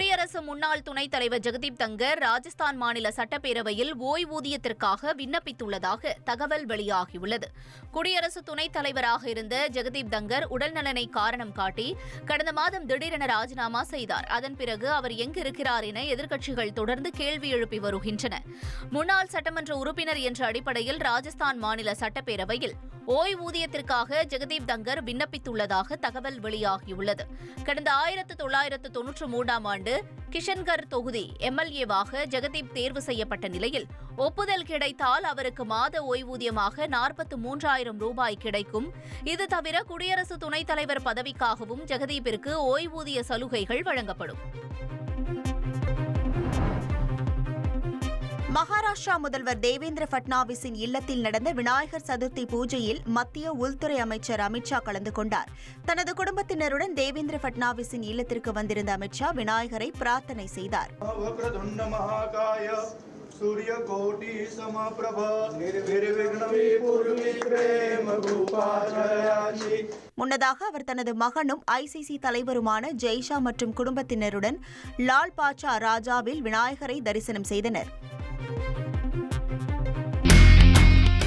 குடியரசு முன்னாள் துணைத் தலைவர் ஜெகதீப் தங்கர் ராஜஸ்தான் மாநில சட்டப்பேரவையில் ஓய்வூதியத்திற்காக விண்ணப்பித்துள்ளதாக தகவல் வெளியாகியுள்ளது. குடியரசு துணைத் தலைவராக இருந்த ஜெகதீப் தங்கர் உடல்நலனை காரணம் காட்டி கடந்த மாதம் திடீரென ராஜினாமா செய்தார். அதன் பிறகு அவர் எங்கிருக்கிறார் என எதிர்க்கட்சிகள் தொடர்ந்து கேள்வி எழுப்பி வருகின்றன. முன்னாள் சட்டமன்ற உறுப்பினர் என்ற அடிப்படையில் ராஜஸ்தான் மாநில சட்டப்பேரவையில் ஓய்வூதியத்திற்காக ஜெகதீப் தங்கர் விண்ணப்பித்துள்ளதாக தகவல் வெளியாகியுள்ளது. கடந்த ஆயிரத்து தொள்ளாயிரத்து தொன்னூற்று மூன்றாம் ஆண்டு கிஷன்கர் தொகுதி எம்எல்ஏவாக ஜெகதீப் தேர்வு செய்யப்பட்ட நிலையில் ஒப்புதல் கிடைத்தால் அவருக்கு மாத ஓய்வூதியமாக நாற்பத்து மூன்றாயிரம் ரூபாய் கிடைக்கும். இது தவிர குடியரசு துணைத் தலைவர் பதவிக்காகவும் ஜெகதீப்பிற்கு ஓய்வூதிய சலுகைகள் வழங்கப்படும். மகாராஷ்டிரா முதல்வர் தேவேந்திர பட்னாவிஸின் இல்லத்தில் நடந்த விநாயகர் சதுர்த்தி பூஜையில் மத்திய உள்துறை அமைச்சர் அமித்ஷா கலந்து கொண்டார் தனது குடும்பத்தினருடன் தேவேந்திர பட்னாவிஸின் இல்லத்திற்கு வந்திருந்த அமித்ஷா விநாயகரை பிரார்த்தனை செய்தார் वक्रतुण्ड महाकाय सूर्यकोटि समप्रभ निर्विघ्नमे कुरुमे प्रेम भूपाचयामि முன்னதாக அவர் தனது மகனும் ஐசிசி தலைவருமான ஜெய்ஷா மற்றும் குடும்பத்தினருடன் லால் பாட்சா ராஜாவில் விநாயகரை தரிசனம் செய்தனர்